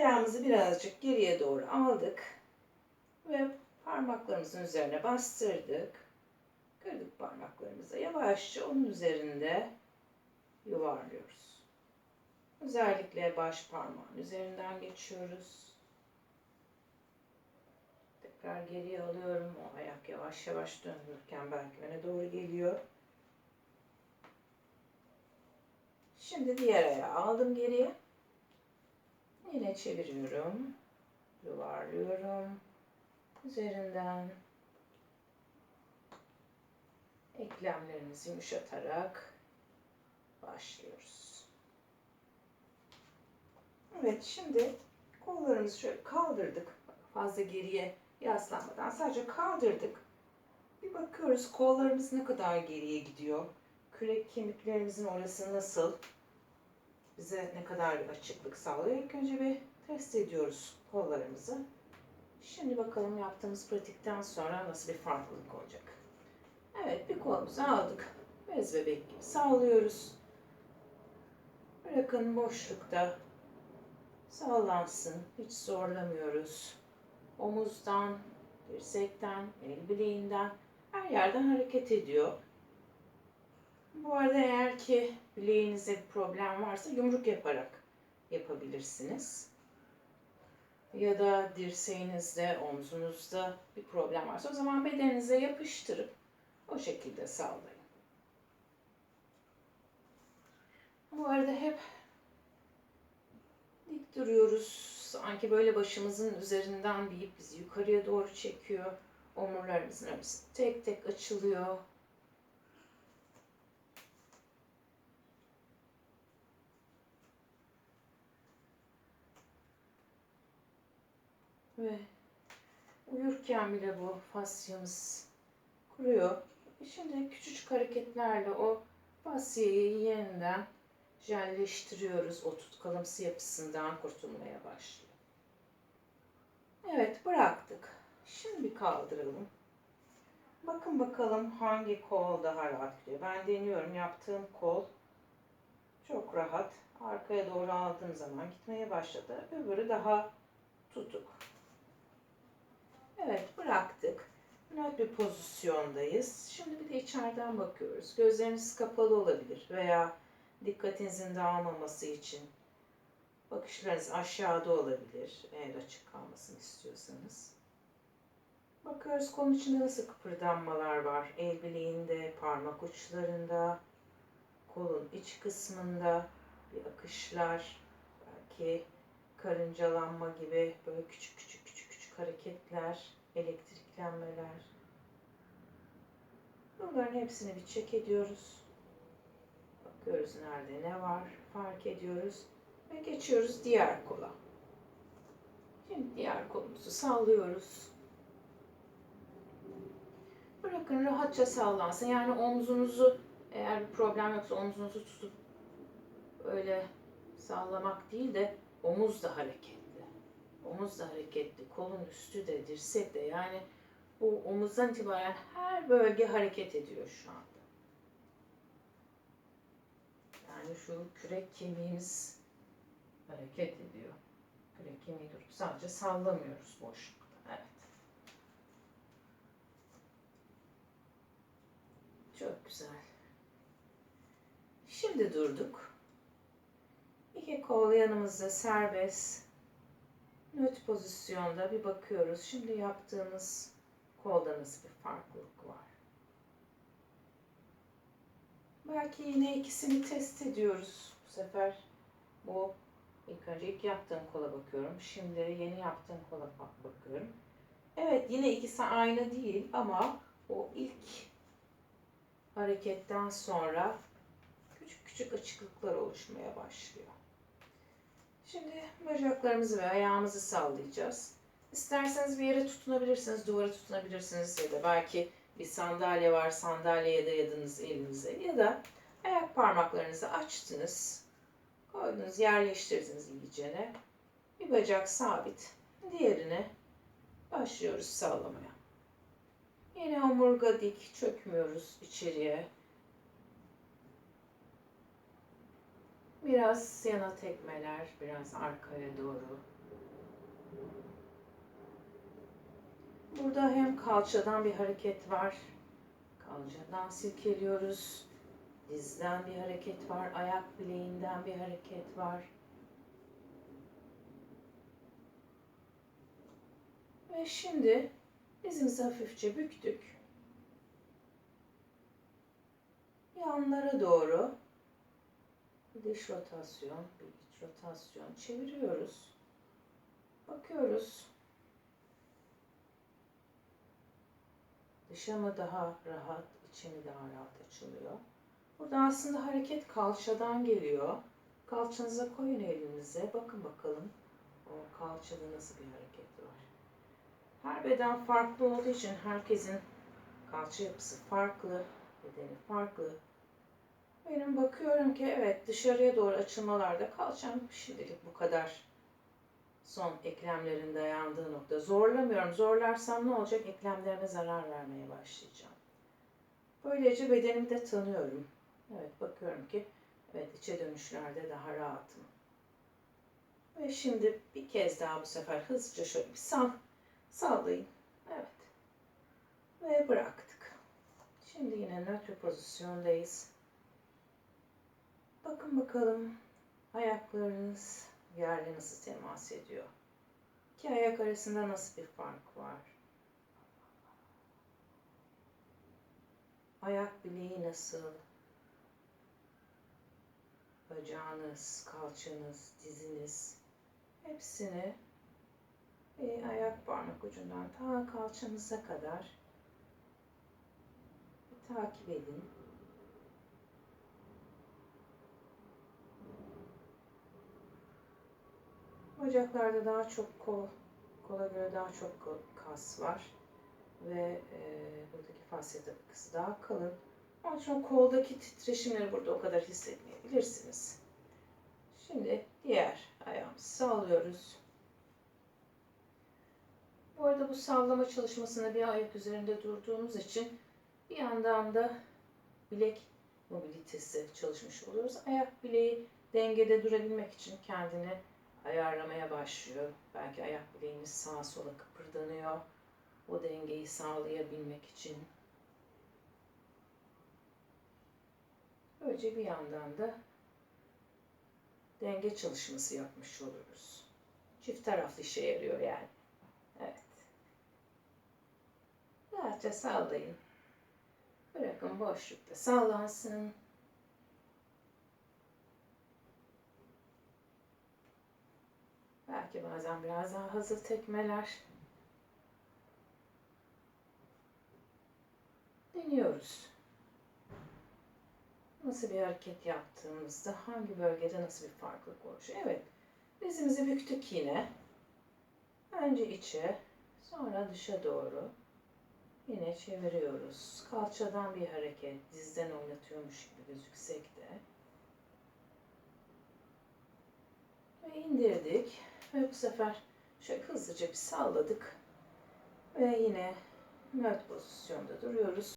Ayağımızı birazcık geriye doğru aldık ve parmaklarımızın üzerine bastırdık. Kırdık parmaklarımızı. Yavaşça onun üzerinde yuvarlıyoruz. Özellikle baş parmağın üzerinden geçiyoruz. Tekrar geriye alıyorum. O ayak yavaş yavaş döndürürken belki öne doğru geliyor. Şimdi diğer ayağı aldım geriye. Yine çeviriyorum. Yuvarlıyorum. Üzerinden eklemlerimizi yumuşatarak başlıyoruz. Evet şimdi kollarımızı şöyle kaldırdık. Fazla geriye yaslanmadan sadece kaldırdık. Bir bakıyoruz kollarımız ne kadar geriye gidiyor. Kürek kemiklerimizin orası nasıl? Bize ne kadar bir açıklık sağlıyor. İlk önce bir test ediyoruz kollarımızı. Şimdi bakalım yaptığımız pratikten sonra nasıl bir farklılık olacak. Evet bir kolumuzu aldık. Bez bebek gibi sağlıyoruz. Bırakın boşlukta sallansın. Hiç zorlamıyoruz. Omuzdan, dirsekten, el bileğinden her yerden hareket ediyor. Bu arada eğer ki bileğinizde bir problem varsa yumruk yaparak yapabilirsiniz. Ya da dirseğinizde, omzunuzda bir problem varsa o zaman bedeninize yapıştırıp o şekilde sallayın. Bu arada hep dik duruyoruz. Sanki böyle başımızın üzerinden bir ip bizi yukarıya doğru çekiyor. Omurlarımızın arası tek tek açılıyor. Ve uyurken bile bu fasyamız kuruyor. E şimdi küçücük hareketlerle o fasyayı yeniden jelleştiriyoruz. O tutkalımsı yapısından kurtulmaya başlıyor. Evet bıraktık. Şimdi bir kaldıralım. Bakın bakalım hangi kol daha rahat gidiyor. Ben deniyorum. Yaptığım kol çok rahat. Arkaya doğru aldığım zaman gitmeye başladı. Öbürü daha tutuk. Evet bıraktık. Nötr bir pozisyondayız. Şimdi bir de içeriden bakıyoruz. Gözleriniz kapalı olabilir veya dikkatinizin dağılmaması için bakışlarınız aşağıda olabilir eğer açık kalmasını istiyorsanız. Bakıyoruz kolun içinde nasıl kıpırdanmalar var. El bileğinde, parmak uçlarında, kolun iç kısmında bir akışlar, belki karıncalanma gibi böyle küçük küçük hareketler, elektriklenmeler. Bunların hepsini bir çek ediyoruz. Bakıyoruz nerede ne var, fark ediyoruz ve geçiyoruz diğer kola. Şimdi diğer kolumuzu sallıyoruz. Bırakın rahatça sallansın. Yani omzunuzu eğer bir problem yoksa omzunuzu tutup öyle sallamak değil de omuz da hareketli. Omuz da hareketli, kolun üstü de, dirsek de yani bu omuzdan itibaren her bölge hareket ediyor şu anda. Yani şu kürek kemiğimiz hareket ediyor. Kürek kemiği durup sadece sallamıyoruz boşlukta. Evet. Çok güzel. Şimdi durduk. İki kol yanımızda serbest. Nöt pozisyonda bir bakıyoruz. Şimdi yaptığımız kolda nasıl bir farklılık var. Belki yine ikisini test ediyoruz. Bu sefer bu ilk önce ilk yaptığım kola bakıyorum. Şimdi yeni yaptığım kola bakıyorum. Evet yine ikisi aynı değil ama o ilk hareketten sonra küçük küçük açıklıklar oluşmaya başlıyor. Şimdi bacaklarımızı ve ayağımızı sallayacağız. İsterseniz bir yere tutunabilirsiniz, duvara tutunabilirsiniz ya da belki bir sandalye var, sandalyeye dayadınız elinize ya da ayak parmaklarınızı açtınız, koydunuz, yerleştirdiniz iyicene. Bir bacak sabit, diğerini başlıyoruz sallamaya. Yine omurga dik, çökmüyoruz içeriye. Biraz yana tekmeler, biraz arkaya doğru. Burada hem kalçadan bir hareket var. Kalçadan silkeliyoruz. Dizden bir hareket var. Ayak bileğinden bir hareket var. Ve şimdi dizimizi hafifçe büktük. Yanlara doğru bir dış rotasyon, bir iç rotasyon çeviriyoruz. Bakıyoruz. Dışa mı daha rahat, içe mi daha rahat açılıyor? Burada aslında hareket kalçadan geliyor. Kalçanıza koyun elinize. Bakın bakalım o kalçada nasıl bir hareket var. Her beden farklı olduğu için herkesin kalça yapısı farklı, bedeni farklı. Benim bakıyorum ki evet dışarıya doğru açılmalarda kalçam şimdilik bu kadar. Son eklemlerin dayandığı nokta. Zorlamıyorum. Zorlarsam ne olacak? Eklemlerime zarar vermeye başlayacağım. Böylece bedenimi de tanıyorum. Evet bakıyorum ki evet içe dönüşlerde daha rahatım. Ve şimdi bir kez daha bu sefer hızlıca şöyle bir sal, sallayın. Evet. Ve bıraktık. Şimdi yine nötr pozisyondayız. Bakın bakalım ayaklarınız yerle nasıl temas ediyor. İki ayak arasında nasıl bir fark var? Ayak bileği nasıl? Bacağınız, kalçanız, diziniz hepsini bir ayak parmak ucundan ta kalçanıza kadar takip edin. Bacaklarda daha çok kol, kola göre daha çok kas var ve e, buradaki fasya tabakası daha kalın. Onun için koldaki titreşimleri burada o kadar hissetmeyebilirsiniz. Şimdi diğer ayağımızı sağlıyoruz. Bu arada bu sallama çalışmasında bir ayak üzerinde durduğumuz için bir yandan da bilek mobilitesi çalışmış oluyoruz. Ayak bileği dengede durabilmek için kendini ayarlamaya başlıyor. Belki ayak bileğimiz sağa sola kıpırdanıyor. O dengeyi sağlayabilmek için. Böylece bir yandan da denge çalışması yapmış oluruz. Çift taraflı işe yarıyor yani. Evet. Rahatça sallayın. Bırakın boşlukta sallansın. Belki bazen biraz daha hızlı tekmeler. Deniyoruz. Nasıl bir hareket yaptığımızda hangi bölgede nasıl bir farklılık oluşuyor? Evet. Dizimizi büktük yine. Önce içe, sonra dışa doğru. Yine çeviriyoruz. Kalçadan bir hareket, dizden oynatıyormuş gibi gözüksek de. Ve indirdik. Ve bu sefer şöyle hızlıca bir salladık. Ve yine nöt pozisyonda duruyoruz.